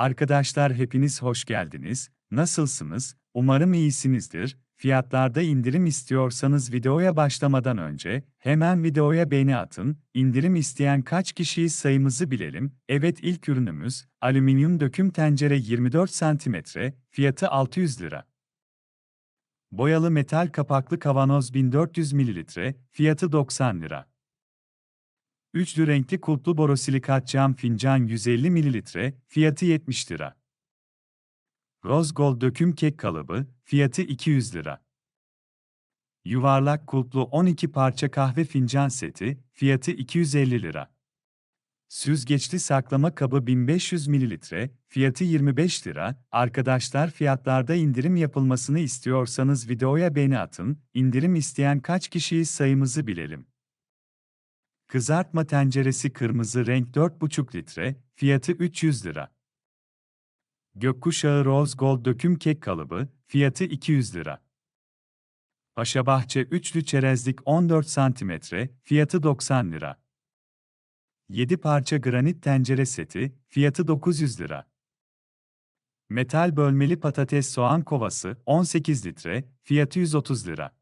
Arkadaşlar hepiniz hoş geldiniz. Nasılsınız? Umarım iyisinizdir. Fiyatlarda indirim istiyorsanız videoya başlamadan önce hemen videoya beğeni atın. İndirim isteyen kaç kişiyi sayımızı bilelim. Evet ilk ürünümüz alüminyum döküm tencere 24 cm, fiyatı 600 lira. Boyalı metal kapaklı kavanoz 1400 ml, fiyatı 90 lira. Üçlü renkli kulplu borosilikat cam fincan 150 ml, fiyatı 70 lira. Rose Gold döküm kek kalıbı, fiyatı 200 lira. Yuvarlak kulplu 12 parça kahve fincan seti, fiyatı 250 lira. Süzgeçli saklama kabı 1500 ml, fiyatı 25 lira. Arkadaşlar fiyatlarda indirim yapılmasını istiyorsanız videoya beğeni atın, indirim isteyen kaç kişiyi sayımızı bilelim. Kızartma tenceresi kırmızı renk 4,5 litre, fiyatı 300 lira. Gökkuşağı Rose Gold döküm kek kalıbı, fiyatı 200 lira. Paşabahçe üçlü çerezlik 14 cm, fiyatı 90 lira. 7 parça granit tencere seti, fiyatı 900 lira. Metal bölmeli patates soğan kovası, 18 litre, fiyatı 130 lira.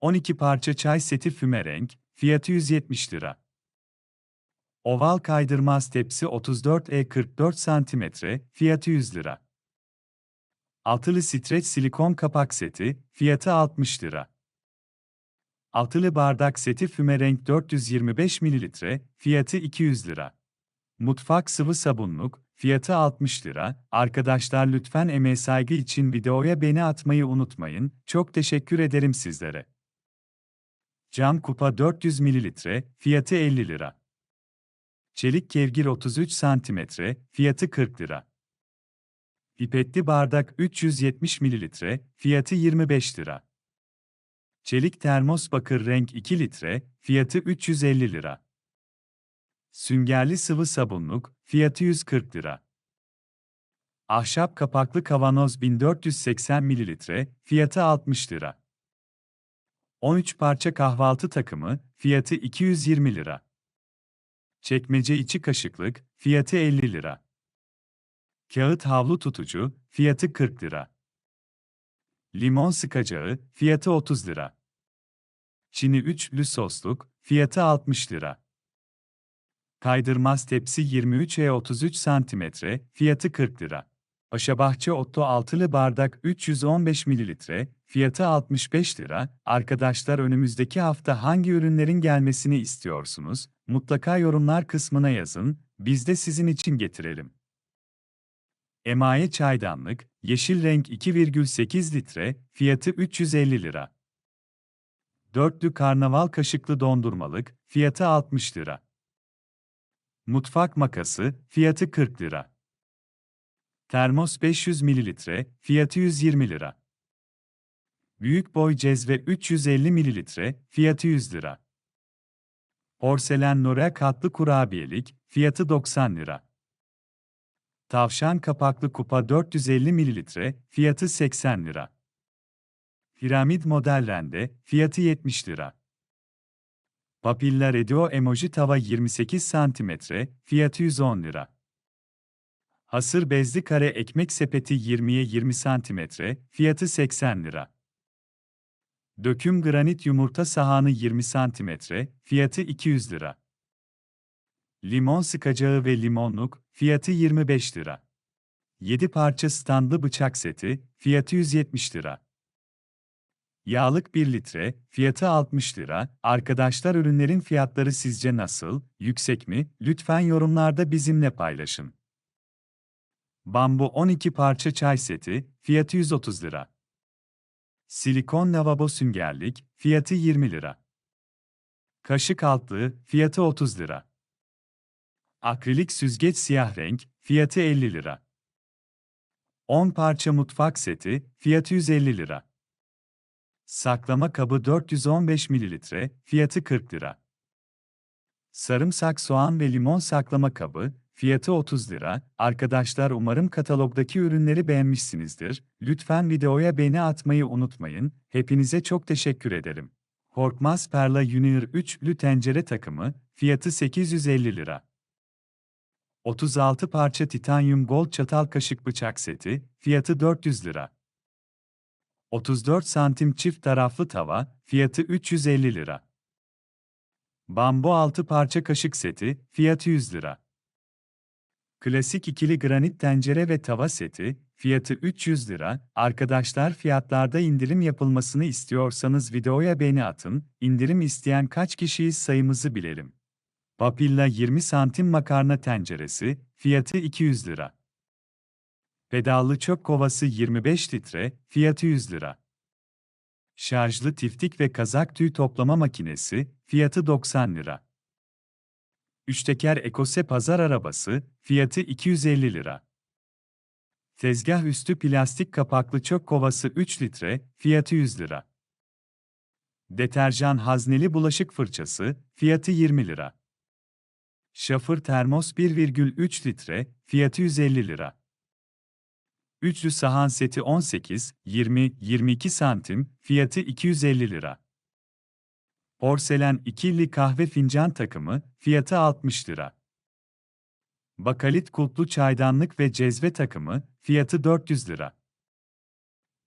12 parça çay seti füme renk, fiyatı 170 lira. Oval kaydırmaz tepsi 34E 44 cm, fiyatı 100 lira. Altılı streç silikon kapak seti, fiyatı 60 lira. Altılı bardak seti füme renk 425 ml, fiyatı 200 lira. Mutfak sıvı sabunluk, fiyatı 60 lira. Arkadaşlar lütfen emeğe saygı için videoya beğeni atmayı unutmayın. Çok teşekkür ederim sizlere. Cam kupa 400 ml, fiyatı 50 lira. Çelik kevgir 33 cm, fiyatı 40 lira. Pipetli bardak 370 ml, fiyatı 25 lira. Çelik termos bakır renk 2 litre, fiyatı 350 lira. Süngerli sıvı sabunluk, fiyatı 140 lira. Ahşap kapaklı kavanoz 1480 ml, fiyatı 60 lira. 13 parça kahvaltı takımı, fiyatı 220 lira. Çekmece içi kaşıklık, fiyatı 50 lira. Kağıt havlu tutucu, fiyatı 40 lira. Limon sıkacağı, fiyatı 30 lira. Çini üçlü sosluk, fiyatı 60 lira. Kaydırmaz tepsi 23'e 33 cm, fiyatı 40 lira. Paşabahçe Otto altılı bardak 315 ml, fiyatı 65 lira. Arkadaşlar önümüzdeki hafta hangi ürünlerin gelmesini istiyorsunuz? Mutlaka yorumlar kısmına yazın, biz de sizin için getirelim. Emaye çaydanlık, yeşil renk 2,8 litre, fiyatı 350 lira. Dörtlü karnaval kaşıklı dondurmalık, fiyatı 60 lira. Mutfak makası, fiyatı 40 lira. Termos 500 ml, fiyatı 120 lira. Büyük boy cezve 350 ml, fiyatı 100 lira. Porselen Nora katlı kurabiyelik, fiyatı 90 lira. Tavşan kapaklı kupa 450 ml, fiyatı 80 lira. Piramit model rende, fiyatı 70 lira. Papilla Radio emoji tava 28 cm, fiyatı 110 lira. Hasır bezli kare ekmek sepeti 20'ye 20 cm, fiyatı 80 lira. Döküm granit yumurta sahanı 20 cm, fiyatı 200 lira. Limon sıkacağı ve limonluk, fiyatı 25 lira. 7 parça standlı bıçak seti, fiyatı 170 lira. Yağlık 1 litre, fiyatı 60 lira. Arkadaşlar ürünlerin fiyatları sizce nasıl? Yüksek mi? Lütfen yorumlarda bizimle paylaşın. Bambu 12 parça çay seti, fiyatı 130 lira. Silikon lavabo süngerlik, fiyatı 20 lira. Kaşık altlığı, fiyatı 30 lira. Akrilik süzgeç siyah renk, fiyatı 50 lira. 10 parça mutfak seti, fiyatı 150 lira. Saklama kabı 415 ml, fiyatı 40 lira. Sarımsak, soğan ve limon saklama kabı, Fiyatı 30 lira. Arkadaşlar umarım katalogdaki ürünleri beğenmişsinizdir. Lütfen videoya beğeni atmayı unutmayın. Hepinize çok teşekkür ederim. Korkmaz Perla Junior 3'lü tencere takımı, fiyatı 850 lira. 36 parça titanyum gold çatal kaşık bıçak seti, fiyatı 400 lira. 34 santim çift taraflı tava, fiyatı 350 lira. Bambu 6 parça kaşık seti, fiyatı 100 lira. Klasik ikili granit tencere ve tava seti, fiyatı 300 lira. Arkadaşlar fiyatlarda indirim yapılmasını istiyorsanız videoya beğeni atın, indirim isteyen kaç kişiyiz sayımızı bilelim. Papilla 20 santim makarna tenceresi, fiyatı 200 lira. Pedallı çöp kovası 25 litre, fiyatı 100 lira. Şarjlı tiftik ve kazak tüy toplama makinesi, fiyatı 90 lira. Üçteker Ekose pazar arabası, fiyatı 250 lira. Tezgah üstü plastik kapaklı çöp kovası 3 litre, fiyatı 100 lira. Deterjan hazneli bulaşık fırçası, fiyatı 20 lira. Şafır termos 1,3 litre, fiyatı 150 lira. Üçlü sahan seti 18, 20, 22 santim, fiyatı 250 lira. Porselen ikili kahve fincan takımı, fiyatı 60 lira. Bakalit kulplu çaydanlık ve cezve takımı, fiyatı 400 lira.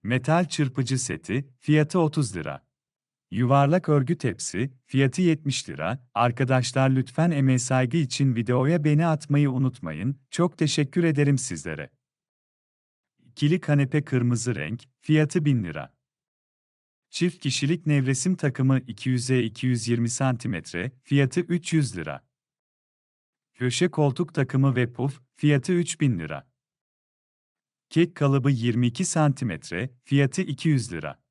Metal çırpıcı seti, fiyatı 30 lira. Yuvarlak örgü tepsi, fiyatı 70 lira. Arkadaşlar lütfen emeğe saygı için videoya beni atmayı unutmayın. Çok teşekkür ederim sizlere. İkili kanepe kırmızı renk, fiyatı 1000 lira. Çift kişilik nevresim takımı 200'e 220 cm, fiyatı 300 lira. Köşe koltuk takımı ve puf, fiyatı 3000 lira. Kek kalıbı 22 cm, fiyatı 200 lira.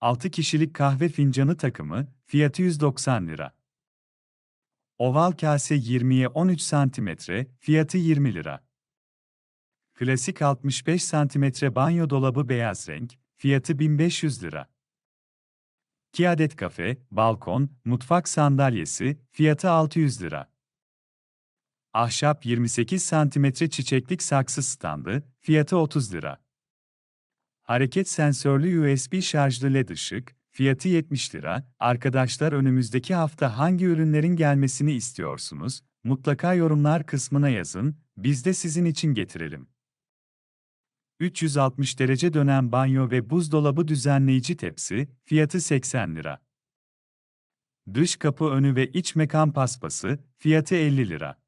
6 kişilik kahve fincanı takımı, fiyatı 190 lira. Oval kase 20'ye 13 cm, fiyatı 20 lira. Klasik 65 cm banyo dolabı beyaz renk, fiyatı 1500 lira. 2 adet kafe, balkon, mutfak sandalyesi, fiyatı 600 lira. Ahşap 28 cm çiçeklik saksı standı, fiyatı 30 lira. Hareket sensörlü USB şarjlı LED ışık, fiyatı 70 lira. Arkadaşlar önümüzdeki hafta hangi ürünlerin gelmesini istiyorsunuz? Mutlaka yorumlar kısmına yazın, biz de sizin için getirelim. 360 derece dönen banyo ve buzdolabı düzenleyici tepsi, fiyatı 80 lira. Dış kapı önü ve iç mekan paspası, fiyatı 50 lira.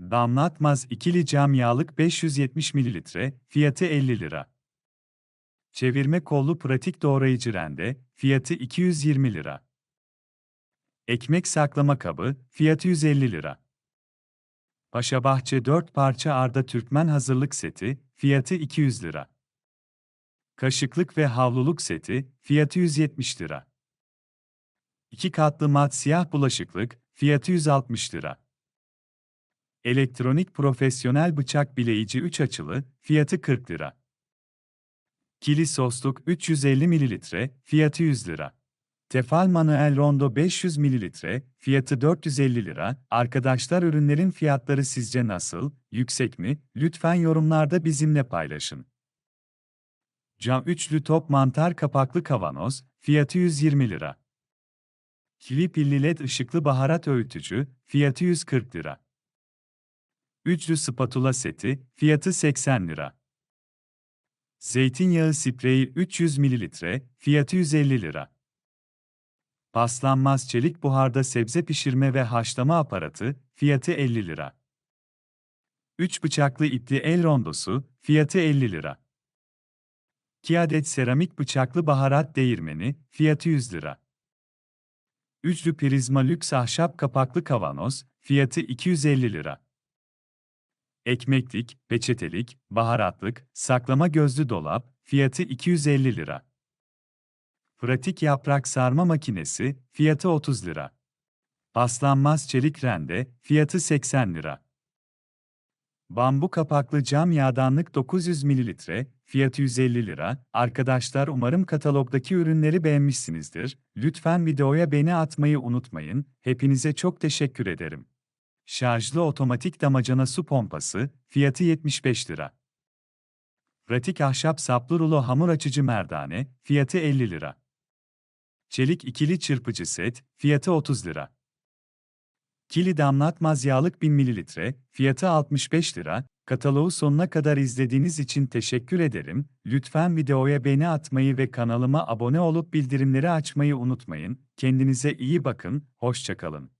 Damlatmaz ikili cam yağlık 570 ml, fiyatı 50 lira. Çevirme kollu pratik doğrayıcı rende, fiyatı 220 lira. Ekmek saklama kabı, fiyatı 150 lira. Paşabahçe 4 parça Arda Türkmen hazırlık seti, fiyatı 200 lira. Kaşıklık ve havluluk seti, fiyatı 170 lira. 2 katlı mat siyah bulaşıklık, fiyatı 160 lira. Elektronik profesyonel bıçak bileyici 3 açılı, fiyatı 40 lira. Kili sosluk 350 ml, fiyatı 100 lira. Tefal manuel rondo 500 ml, fiyatı 450 lira. Arkadaşlar ürünlerin fiyatları sizce nasıl? Yüksek mi? Lütfen yorumlarda bizimle paylaşın. Cam üçlü top mantar kapaklı kavanoz, fiyatı 120 lira. Kivi pilli led ışıklı baharat öğütücü, fiyatı 140 lira. Üçlü spatula seti, fiyatı 80 lira. Zeytinyağı spreyi 300 ml, fiyatı 150 lira. Paslanmaz çelik buharda sebze pişirme ve haşlama aparatı, fiyatı 50 lira. 3 bıçaklı ipli el rondosu, fiyatı 50 lira. 2 adet seramik bıçaklı baharat değirmeni, fiyatı 100 lira. Üçlü prizma lüks ahşap kapaklı kavanoz, fiyatı 250 lira. Ekmeklik, peçetelik, baharatlık, saklama gözlü dolap, fiyatı 250 lira. Pratik yaprak sarma makinesi, fiyatı 30 lira. Paslanmaz çelik rende, fiyatı 80 lira. Bambu kapaklı cam yağdanlık 900 ml, fiyatı 150 lira. Arkadaşlar umarım katalogdaki ürünleri beğenmişsinizdir. Lütfen videoya beğeni atmayı unutmayın. Hepinize çok teşekkür ederim. Şarjlı otomatik damacana su pompası, fiyatı 75 lira. Pratik ahşap saplı rulo hamur açıcı merdane, fiyatı 50 lira. Çelik ikili çırpıcı set, fiyatı 30 lira. Kili damlatmaz yağlık 1000 mililitre, fiyatı 65 lira. Kataloğu sonuna kadar izlediğiniz için teşekkür ederim. Lütfen videoya beğeni atmayı ve kanalıma abone olup bildirimleri açmayı unutmayın. Kendinize iyi bakın, hoşçakalın.